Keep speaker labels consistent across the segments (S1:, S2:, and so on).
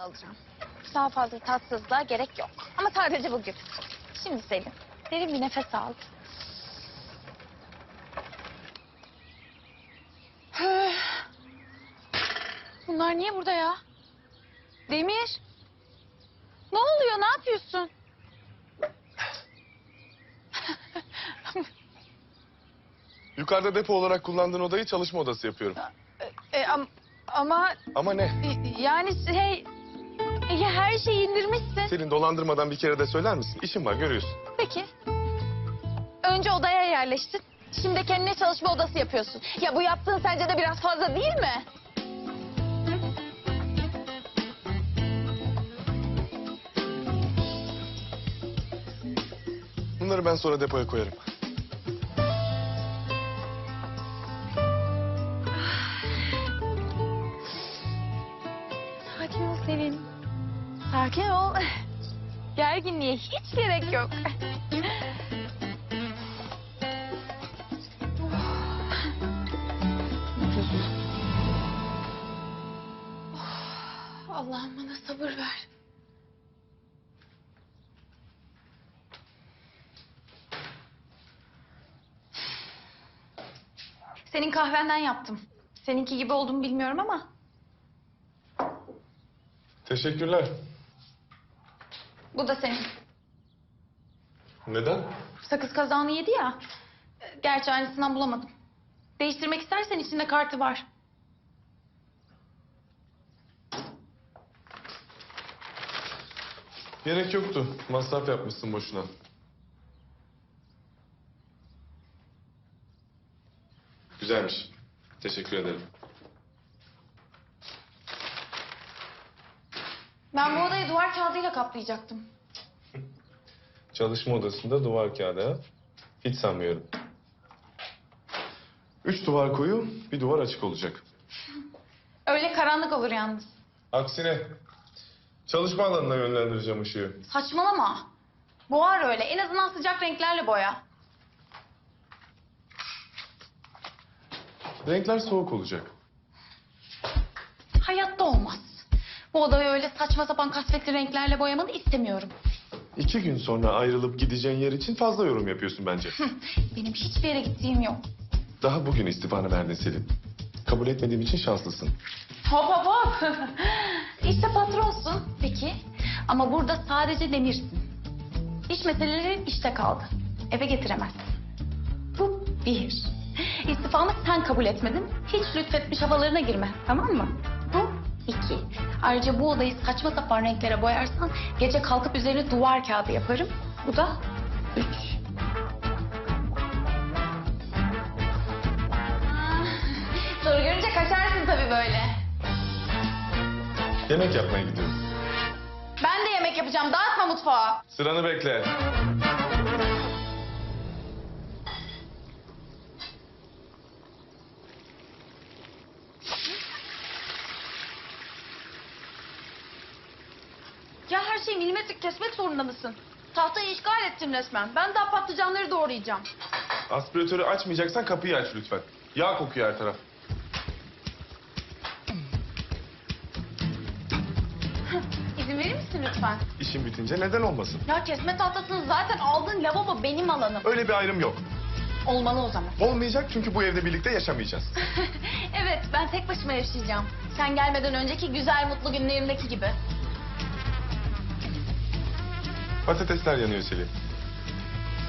S1: alacağım. Daha fazla tatsızlığa gerek yok. Ama sadece bugün. Şimdi Selin, derin bir nefes al. Bunlar niye burada ya? Demir. Ne oluyor? Ne yapıyorsun?
S2: Yukarıda depo olarak kullandığın odayı çalışma odası yapıyorum.
S1: E, am- ama
S2: Ama ne?
S1: e, yani şey... e, her şeyi indirmişsin.
S2: Selin dolandırmadan bir kere de söyler misin? İşim var görüyorsun.
S1: Peki. Önce odaya yerleştin. Şimdi kendine çalışma odası yapıyorsun. Ya bu yaptığın sence de biraz fazla değil mi?
S2: Bunları ben sonra depoya koyarım.
S1: Gerginliğe hiç gerek yok. Allah'ım bana sabır ver. Senin kahvenden yaptım. Seninki gibi olduğumu bilmiyorum ama
S2: Teşekkürler.
S1: Bu da senin.
S2: Neden?
S1: Sakız kazağını yedi ya. Gerçi aynısından bulamadım. Değiştirmek istersen içinde kartı var.
S2: Gerek yoktu. Masraf yapmışsın boşuna. Güzelmiş. Teşekkür ederim.
S1: Ben bu odayı duvar kağıdıyla kaplayacaktım.
S2: Çalışma odasında duvar kağıdı. ha? Hiç sanmıyorum. Üç duvar koyu, bir duvar açık olacak.
S1: Öyle karanlık olur yalnız.
S2: Aksine çalışma alanına yönlendireceğim ışığı.
S1: Saçmalama. Boğar öyle. En azından sıcak renklerle boya.
S2: Renkler soğuk olacak.
S1: Hayatta olmaz. Bu odayı öyle saçma sapan kasvetli renklerle boyamanı istemiyorum.
S2: İki gün sonra ayrılıp gideceğin yer için fazla yorum yapıyorsun bence.
S1: Benim hiçbir yere gittiğim yok.
S2: Daha bugün istifanı verdin Selin. Kabul etmediğim için şanslısın.
S1: Hop hop hop. işte patronsun. Peki. Ama burada sadece demirsin. İş meseleleri işte kaldı. Eve getiremezsin. Bu bir. İstifamı sen kabul etmedin. Hiç lütfetmiş havalarına girme. Tamam mı? İki. Ayrıca bu odayı saçma sapan renklere boyarsan gece kalkıp üzerine duvar kağıdı yaparım. Bu da üç. Soru görünce kaçarsın tabii böyle.
S2: Yemek yapmaya gidiyorum.
S1: Ben de yemek yapacağım. Dağıtma mutfağı.
S2: Sıranı bekle.
S1: Milimetrik kesmek zorunda mısın? Tahtayı işgal ettin resmen. Ben daha patlıcanları doğrayacağım.
S2: Aspiratörü açmayacaksan kapıyı aç lütfen. Yağ kokuyor her taraf.
S1: İzin verir misin lütfen?
S2: İşin bitince neden olmasın?
S1: Ya kesme tahtasını zaten aldın. Lavabo benim alanım.
S2: Öyle bir ayrım yok.
S1: Olmalı o zaman.
S2: Olmayacak çünkü bu evde birlikte yaşamayacağız.
S1: evet ben tek başıma yaşayacağım. Sen gelmeden önceki güzel mutlu günlerimdeki gibi.
S2: Patatesler yanıyor Selin.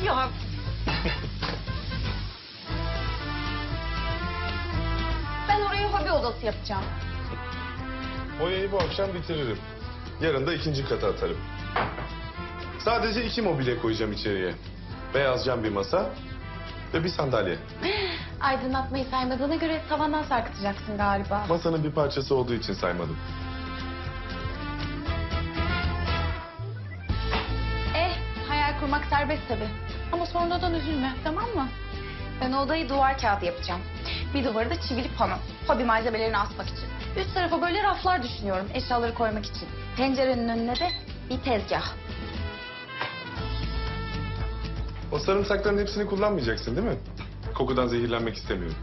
S1: Ya ben orayı hobi odası yapacağım.
S2: Boyayı bu akşam bitiririm. Yarın da ikinci kata atarım. Sadece iki mobilya koyacağım içeriye. Beyaz cam bir masa ve bir sandalye.
S1: Aydınlatmayı saymadığına göre tavandan sarkıtacaksın galiba.
S2: Masanın bir parçası olduğu için saymadım.
S1: Kurmak serbest tabii. Ama sonradan üzülme, tamam mı? Ben odayı duvar kağıdı yapacağım. Bir duvarı da çivili pano. Hobi malzemelerini asmak için. Üst tarafa böyle raflar düşünüyorum eşyaları koymak için. Pencerenin önüne de bir tezgah.
S2: O sarımsakların hepsini kullanmayacaksın değil mi? Kokudan zehirlenmek istemiyorum.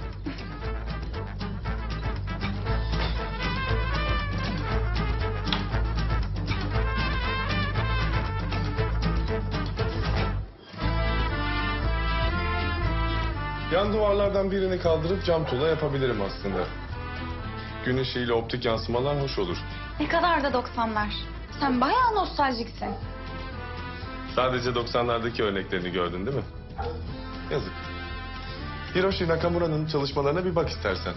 S2: Yan duvarlardan birini kaldırıp cam tuğla yapabilirim aslında. Gün ışığıyla optik yansımalar hoş olur.
S1: Ne kadar da 90'lar. Sen bayağı nostaljiksin.
S2: Sadece 90'lardaki örneklerini gördün değil mi? Yazık. Hiroshi Nakamura'nın çalışmalarına bir bak istersen.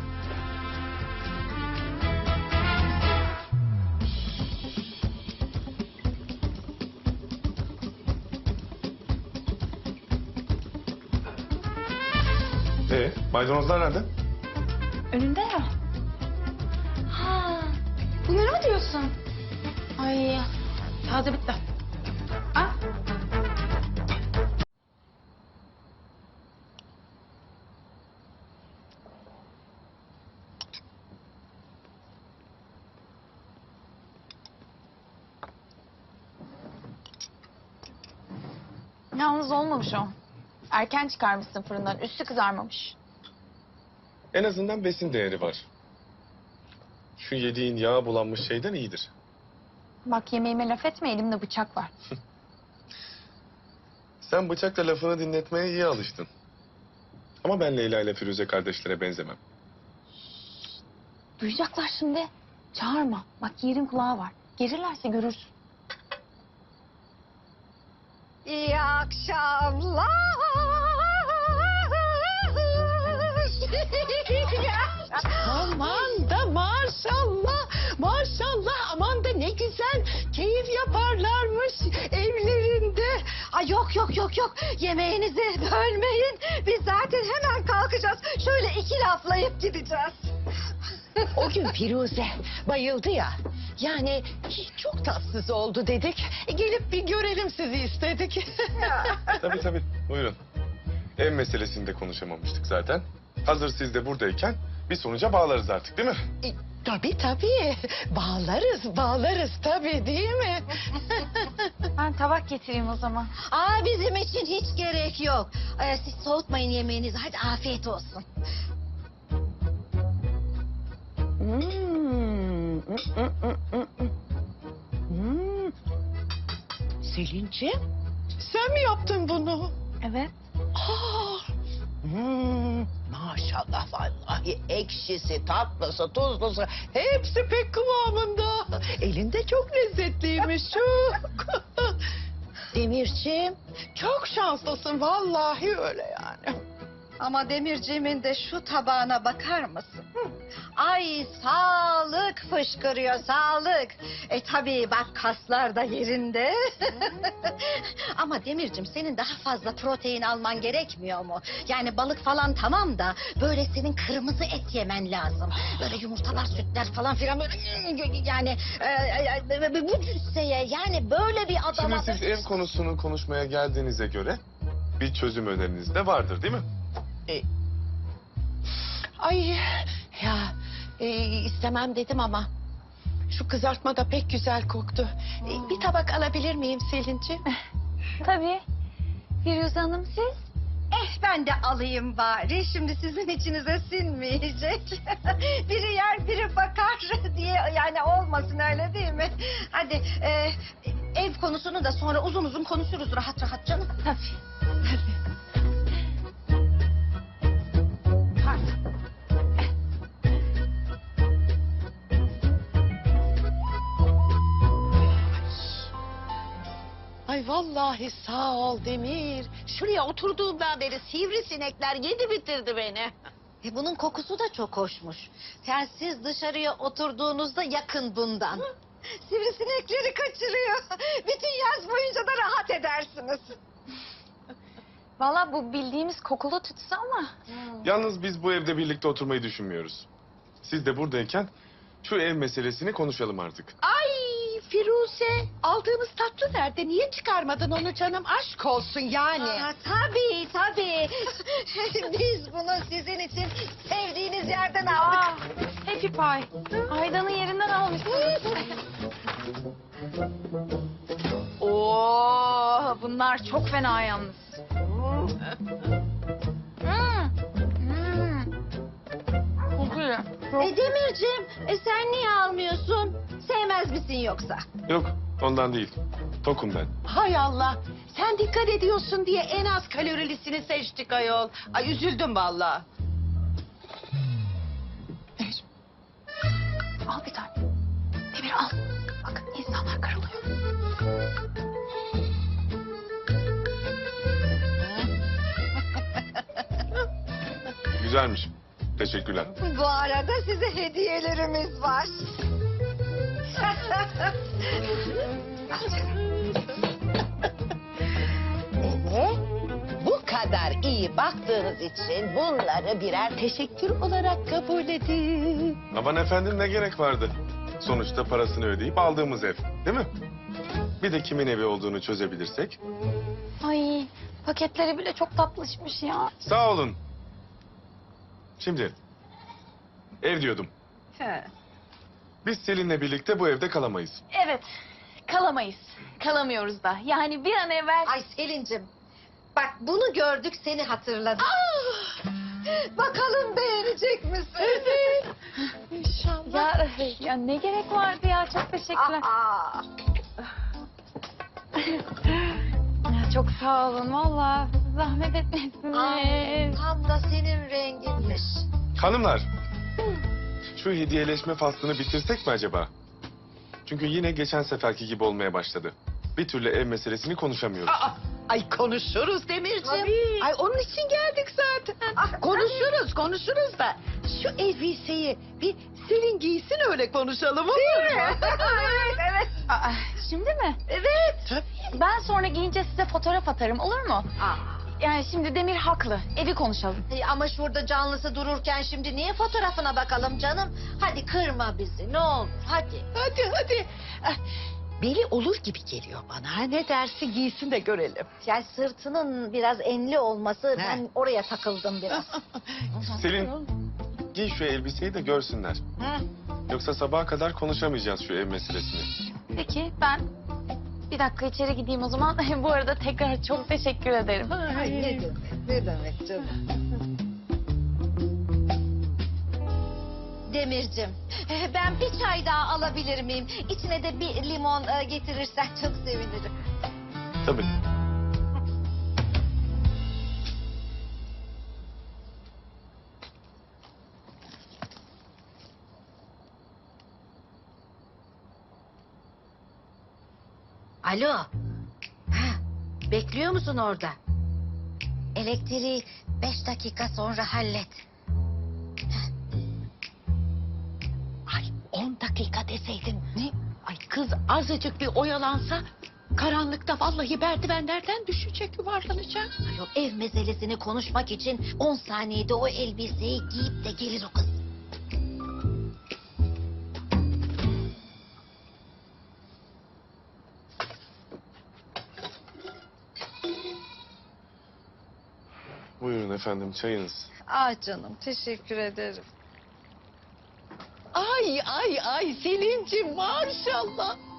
S2: Maydanozlar nerede?
S1: Önünde ya. Ha, bunları mı diyorsun? Ay, taze bitti. Ah. Yalnız olmamış o. Erken çıkarmışsın fırından. Üstü kızarmamış.
S2: En azından besin değeri var. Şu yediğin yağa bulanmış şeyden iyidir.
S1: Bak yemeğime laf etme elimde bıçak var.
S2: Sen bıçakla lafını dinletmeye iyi alıştın. Ama ben Leyla ile Firuze kardeşlere benzemem.
S1: Duyacaklar şimdi. Çağırma. Bak yerin kulağı var. Gelirlerse görürsün.
S3: İyi akşamlar.
S4: Ne güzel keyif yaparlarmış evlerinde.
S3: Ay yok yok yok yok yemeğinizi bölmeyin. Biz zaten hemen kalkacağız. Şöyle iki laflayıp gideceğiz.
S4: O gün Firuze bayıldı ya. Yani çok tatsız oldu dedik. E, gelip bir görelim sizi istedik.
S2: Tabii tabii. Buyurun. Ev meselesini de konuşamamıştık zaten. Hazır siz de buradayken bir sonuca bağlarız artık değil mi?
S4: E, tabii tabii. Bağlarız, bağlarız tabii değil mi?
S1: Ben tabak getireyim o zaman.
S3: Aa bizim için hiç gerek yok. Ee, siz soğutmayın yemeğinizi. Hadi afiyet olsun.
S4: Hmm. mm, mm, mm, mm, mm. Hmm. Selin'ciğim, sen mi yaptın bunu?
S1: Evet.
S4: Ah! Hmm, maşallah vallahi ekşisi, tatlısı, tuzlusu hepsi pek kıvamında. Elinde çok lezzetliymiş çok. Demirciğim çok şanslısın vallahi öyle yani.
S3: Ama Demirciğimin de şu tabağına bakar mısın? Ay sağlık fışkırıyor sağlık. E tabii bak kaslar da yerinde. Ama Demircim senin daha fazla protein alman gerekmiyor mu? Yani balık falan tamam da böyle senin kırmızı et yemen lazım. Böyle yumurtalar sütler falan filan böyle yani e, e, bu cüsseye yani böyle bir adama...
S2: Şimdi siz ev konusunu konuşmaya geldiğinize göre bir çözüm öneriniz de vardır değil mi?
S4: E, ay ya e, istemem dedim ama şu kızartma da pek güzel koktu. E, bir tabak alabilir miyim Selin'ciğim?
S1: Tabii. Firuze Hanım siz?
S3: Eh ben de alayım bari. Şimdi sizin içinize sinmeyecek. biri yer biri bakar diye yani olmasın öyle değil mi? Hadi e, ev konusunu da sonra uzun uzun konuşuruz rahat rahat canım.
S1: Tabii. Pardon.
S4: Vallahi sağ ol Demir. Şuraya oturduğumdan beri sivrisinekler yedi bitirdi beni.
S3: E bunun kokusu da çok hoşmuş. Yani siz dışarıya oturduğunuzda yakın bundan. Sivrisinekleri kaçırıyor. Bütün yaz boyunca da rahat edersiniz.
S1: Valla bu bildiğimiz kokulu tütsü ama.
S2: Yalnız biz bu evde birlikte oturmayı düşünmüyoruz. Siz de buradayken şu ev meselesini konuşalım artık.
S4: Ay Firuze aldığımız tatlı nerede? Niye çıkarmadın onu canım? Aşk olsun yani.
S3: Aa, tabii tabii. Biz bunu sizin için sevdiğiniz yerden aldık.
S1: Aa, Happy Pie. Aydan'ın yerinden almışsınız. Oo, bunlar çok fena yalnız. Hmm. Hmm. Çok iyi.
S3: E Demircim, e sen niye almıyorsun? sevmez misin yoksa?
S2: Yok ondan değil. Tokum ben.
S4: Hay Allah. Sen dikkat ediyorsun diye en az kalorilisini seçtik ayol. Ay üzüldüm vallahi.
S1: Demir. Al bir tane. Demir al. Bak insanlar kırılıyor.
S2: Güzelmiş. Teşekkürler.
S3: Bu arada size hediyelerimiz var. Al canım.
S4: Bu kadar iyi baktığınız için bunları birer teşekkür olarak kabul edin.
S2: Aman efendim ne gerek vardı? Sonuçta parasını ödeyip aldığımız ev. Değil mi? Bir de kimin evi olduğunu çözebilirsek.
S1: Ay paketleri bile çok tatlışmış ya.
S2: Sağ olun. Şimdi ev diyordum.
S3: He.
S2: Biz Selin'le birlikte bu evde kalamayız.
S1: Evet kalamayız. Kalamıyoruz da. Yani bir an evvel...
S3: Ay Selin'cim. Bak bunu gördük seni hatırladık. Bakalım beğenecek misin?
S4: İnşallah.
S1: Ya, ya ne gerek vardı ya çok teşekkürler.
S3: Aa,
S1: Ya, çok sağ olun valla zahmet etmezsiniz.
S3: ay, tam da senin renginmiş.
S2: Hanımlar, şu hediyeleşme faslını bitirsek mi acaba? Çünkü yine geçen seferki gibi olmaya başladı. Bir türlü ev meselesini konuşamıyoruz.
S4: Aa, ay konuşuruz Demirciğim.
S3: Tabii.
S4: Ay onun için geldik zaten. Ah, konuşuruz, konuşuruz da şu elbiseyi bir Selin giysin öyle konuşalım olur mu?
S3: evet, evet.
S1: Aa, şimdi mi?
S3: Evet.
S4: Tabii.
S1: Ben sonra giyince size fotoğraf atarım olur mu?
S3: Aa,
S1: Yani şimdi Demir haklı. Evi konuşalım.
S3: e, ama şurada canlısı dururken şimdi niye fotoğrafına bakalım canım? Hadi kırma bizi ne olur hadi.
S4: Hadi hadi. Ah, Beli olur gibi geliyor bana. Ha, Ne dersi giysin de görelim.
S3: Yani sırtının biraz enli olması ben oraya takıldım biraz.
S2: Selin, giy şu elbiseyi de görsünler.
S3: Hı.
S2: Yoksa sabaha kadar konuşamayacağız şu ev meselesini.
S1: Peki ben bir dakika içeri gideyim o zaman. Bu arada tekrar çok teşekkür ederim.
S3: Ay ne demek, ne demek canım. Demircim, ben bir çay daha alabilir miyim? İçine de bir limon e, getirirsen çok sevinirim.
S2: Tabii.
S3: Alo. Ha, bekliyor musun orada? Elektriği beş dakika sonra hallet.
S4: Ay on dakika deseydin. Ne? Ay kız azıcık bir oyalansa karanlıkta vallahi merdivenlerden düşecek yuvarlanacak.
S3: Ayol, ev meselesini konuşmak için 10 saniyede o elbiseyi giyip de gelir o kız.
S2: Buyurun efendim çayınız.
S3: Ah canım teşekkür ederim.
S4: Ay ay ay Selin'cim maşallah.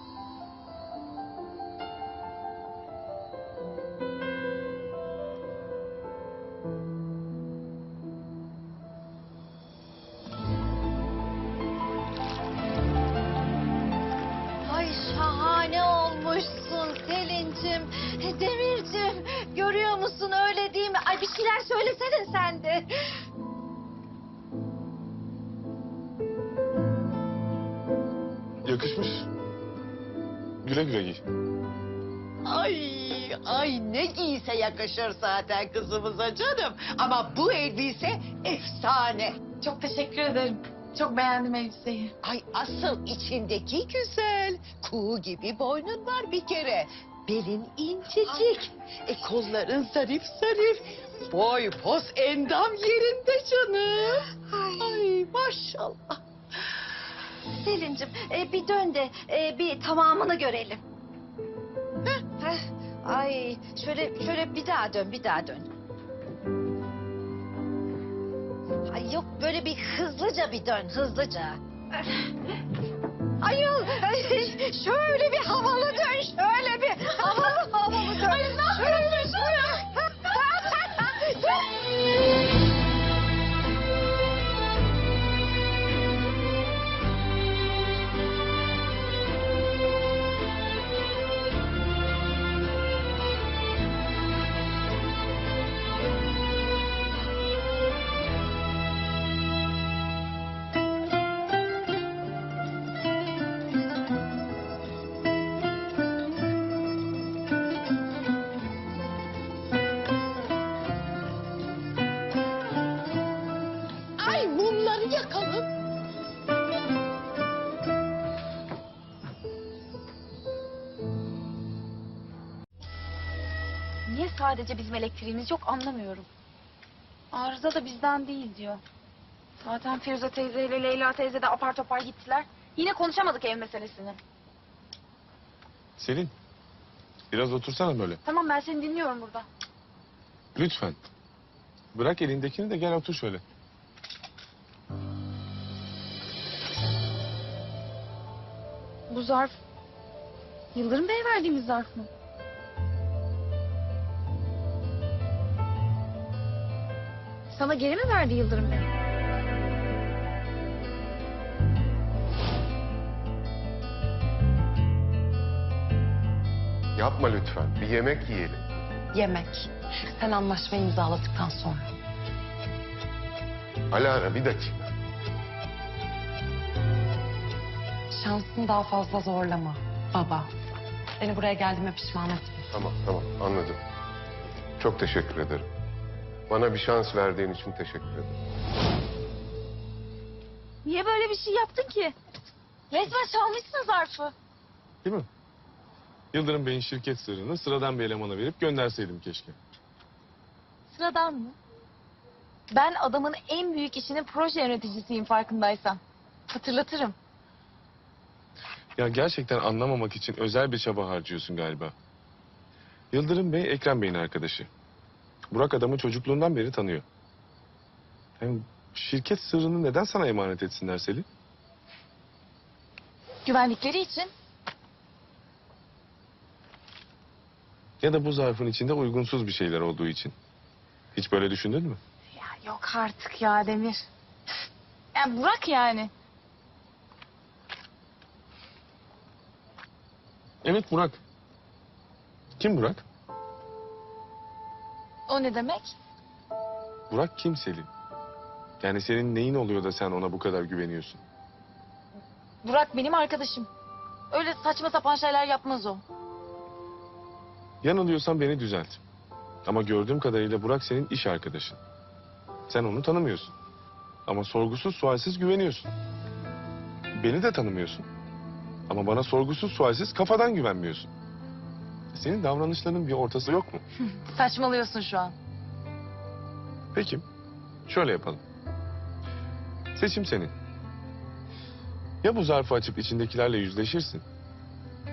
S2: Güle güle giy.
S4: Ay ay ne giyse yakışır zaten kızımıza canım. Ama bu elbise efsane.
S1: Çok teşekkür ederim. Çok beğendim elbiseyi.
S4: Ay asıl içindeki güzel. Kuğu gibi boynun var bir kere. Belin incecik. E kolların zarif zarif. Boy pos endam yerinde canım.
S3: Ay.
S4: Ay maşallah.
S3: Selin'cim e, bir dön de e, bir tamamını görelim. Heh, heh. Ay şöyle şöyle bir daha dön bir daha dön. Ay yok böyle bir hızlıca bir dön hızlıca. Ayol ay, şöyle bir havalı
S1: sadece bizim elektriğimiz yok anlamıyorum. Arıza da bizden değil diyor. Zaten Firuze teyze ile Leyla teyze de apar topar gittiler. Yine konuşamadık ev meselesini.
S2: Selin, biraz otursana böyle.
S1: Tamam ben seni dinliyorum burada.
S2: Lütfen. Bırak elindekini de gel otur şöyle.
S1: Bu zarf Yıldırım Bey'e verdiğimiz zarf mı? Sana geri mi verdi Yıldırım Bey?
S5: Yapma lütfen. Bir yemek yiyelim.
S6: Yemek. Sen anlaşmayı imzaladıktan sonra.
S5: Alara bir dakika.
S6: Şansını daha fazla zorlama baba. Beni buraya geldiğime pişman etme.
S5: Tamam tamam anladım. Çok teşekkür ederim. Bana bir şans verdiğin için teşekkür ederim.
S1: Niye böyle bir şey yaptın ki? Resmen çalmışsın zarfı.
S2: Değil mi? Yıldırım Bey'in şirket sırrını sıradan bir elemana verip gönderseydim keşke.
S1: Sıradan mı? Ben adamın en büyük işinin proje yöneticisiyim farkındaysan. Hatırlatırım.
S2: Ya gerçekten anlamamak için özel bir çaba harcıyorsun galiba. Yıldırım Bey Ekrem Bey'in arkadaşı. Burak adamı çocukluğundan beri tanıyor. Hem şirket sırrını neden sana emanet etsinler Selin?
S1: Güvenlikleri için.
S2: Ya da bu zarfın içinde uygunsuz bir şeyler olduğu için. Hiç böyle düşündün mü?
S1: Ya yok artık ya Demir. Ya Burak yani.
S2: Evet Burak. Kim Burak?
S1: O ne demek?
S2: Burak kim Selin? Yani senin neyin oluyor da sen ona bu kadar güveniyorsun?
S1: Burak benim arkadaşım. Öyle saçma sapan şeyler yapmaz o.
S2: Yanılıyorsan beni düzelt. Ama gördüğüm kadarıyla Burak senin iş arkadaşın. Sen onu tanımıyorsun. Ama sorgusuz sualsiz güveniyorsun. Beni de tanımıyorsun. Ama bana sorgusuz sualsiz kafadan güvenmiyorsun. Senin davranışlarının bir ortası yok mu?
S1: Saçmalıyorsun şu an.
S2: Peki. Şöyle yapalım. Seçim senin. Ya bu zarfı açıp içindekilerle yüzleşirsin.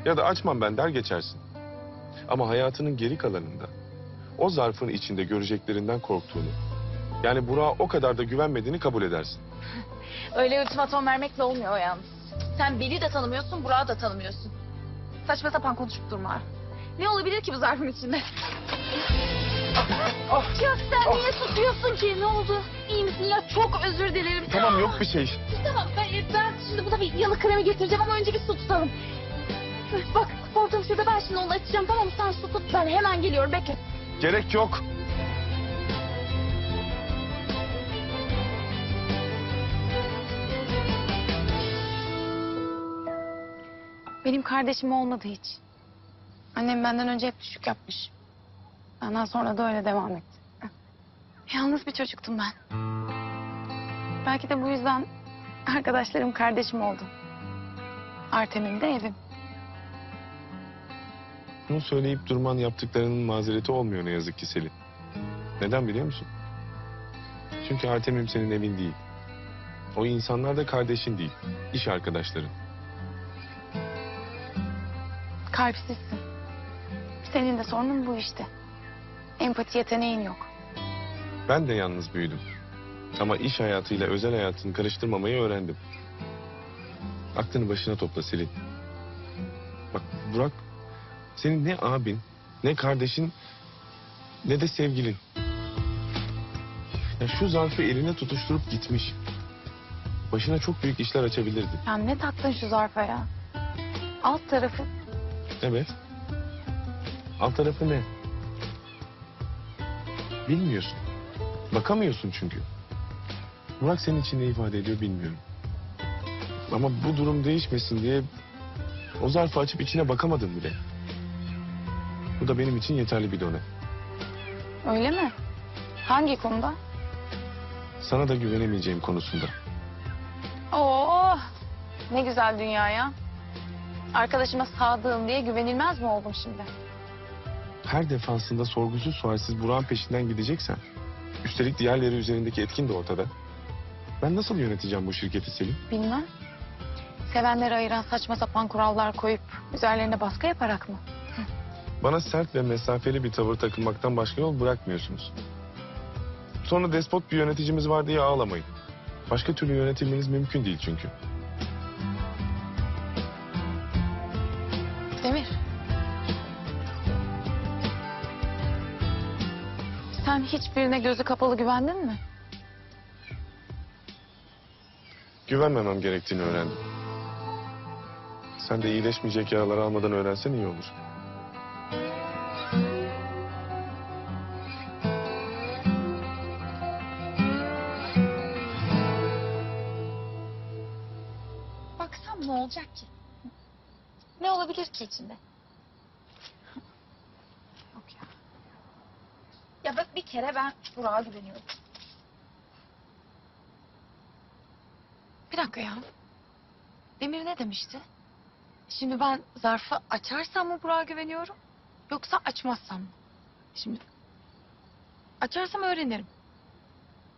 S2: Ya da açmam ben der geçersin. Ama hayatının geri kalanında o zarfın içinde göreceklerinden korktuğunu... ...yani Burak'a o kadar da güvenmediğini kabul edersin.
S1: Öyle ultimatom vermekle olmuyor yalnız. Sen beni de tanımıyorsun, Burak'ı da tanımıyorsun. Saçma sapan konuşup durma. Ne olabilir ki bu zarfın içinde? Ya sen niye tutuyorsun ki? Ne oldu? İyi misin ya? Çok özür dilerim.
S2: Tamam yok bir şey.
S1: Tamam ben, ben şimdi buna bir yanık kremi getireceğim ama önce bir su tutalım. Bak hortum şurada ben şimdi onu açacağım tamam mı? Sen su tut ben hemen geliyorum bekle.
S2: Gerek yok.
S1: Benim kardeşim olmadı hiç. Annem benden önce hep düşük yapmış. Benden sonra da öyle devam etti. Yalnız bir çocuktum ben. Belki de bu yüzden arkadaşlarım kardeşim oldu. Artem'im de evim.
S2: Bunu söyleyip durman yaptıklarının mazereti olmuyor ne yazık ki Selin. Neden biliyor musun? Çünkü Artemim senin evin değil. O insanlar da kardeşin değil. iş arkadaşların.
S1: Kalpsizsin. Senin de sorunun bu işte. Empati yeteneğin yok.
S2: Ben de yalnız büyüdüm. Ama iş hayatıyla özel hayatını karıştırmamayı öğrendim. Aklını başına topla Selin. Bak Burak senin ne abin, ne kardeşin, ne de sevgilin. Ya şu zarfı eline tutuşturup gitmiş. Başına çok büyük işler açabilirdi.
S1: Ya ne taktın şu zarfa ya? Alt tarafı
S2: Evet. Alt tarafı ne? Bilmiyorsun. Bakamıyorsun çünkü. Burak senin için ne ifade ediyor bilmiyorum. Ama bu durum değişmesin diye o zarfı açıp içine bakamadım bile. Bu da benim için yeterli bir dönem.
S1: öyle mi? Hangi konuda?
S2: Sana da güvenemeyeceğim konusunda.
S1: Oo, ne güzel dünya ya. Arkadaşıma sadığım diye güvenilmez mi oldum şimdi?
S2: Her defasında sorgusuz sualsiz Burak'ın peşinden gideceksen... ...üstelik diğerleri üzerindeki etkin de ortada. Ben nasıl yöneteceğim bu şirketi Selin?
S1: Bilmem. Sevenleri ayıran saçma sapan kurallar koyup üzerlerine baskı yaparak mı?
S2: Bana sert ve mesafeli bir tavır takılmaktan başka yol bırakmıyorsunuz. Sonra despot bir yöneticimiz var diye ağlamayın. Başka türlü yönetilmeniz mümkün değil çünkü.
S1: Hiçbirine gözü kapalı güvendin mi?
S2: Güvenmemem gerektiğini öğrendim. Sen de iyileşmeyecek yaralar almadan öğrensen iyi olur.
S1: Baksam ne olacak ki? Ne olabilir ki içinde? Yok ya. Ya bak bir kere ben Burak'a güveniyorum. Bir dakika ya. Demir ne demişti? Şimdi ben zarfı açarsam mı Burak'a güveniyorum? Yoksa açmazsam mı? Şimdi açarsam öğrenirim.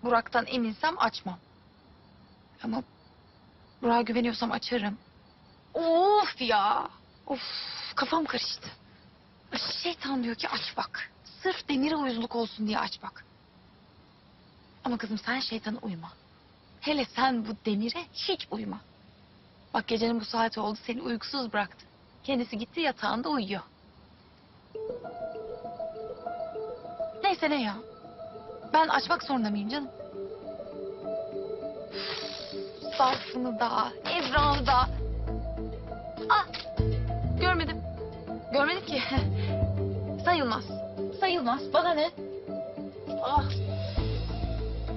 S1: Burak'tan eminsem açmam. Ama Burak'a güveniyorsam açarım. Of ya. Of kafam karıştı. Şeytan diyor ki aç bak. Sırf demire uyuzluk olsun diye aç bak. Ama kızım sen şeytana uyma. Hele sen bu demire hiç uyma. Bak gecenin bu saati oldu seni uykusuz bıraktı. Kendisi gitti yatağında uyuyor. Neyse ne ya. Ben açmak zorunda mıyım canım? Zarfını da, Evrağını da. Ah, görmedim. Görmedim ki. Sayılmaz. Sayılmaz. Bana ne? Ah,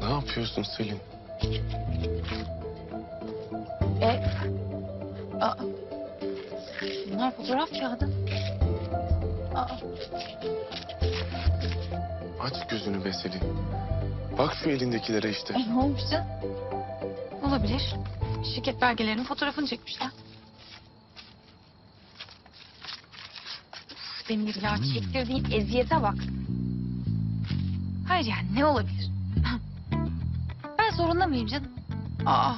S2: Ne yapıyorsun Selin?
S1: e... Aa. Bunlar fotoğraf kağıdı. Aa,
S2: Aç gözünü be Selin. Bak şu elindekilere işte.
S1: e, ne olmuş canım? Olabilir. Şirket belgelerinin fotoğrafını çekmişler. Demir ya çektirdiğin eziyete bak. Hayır yani ne olabilir? Ben zorunda mıyım canım? Aa.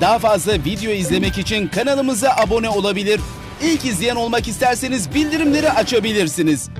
S7: Daha fazla video izlemek için kanalımıza abone olabilir. İlk izleyen olmak isterseniz bildirimleri açabilirsiniz.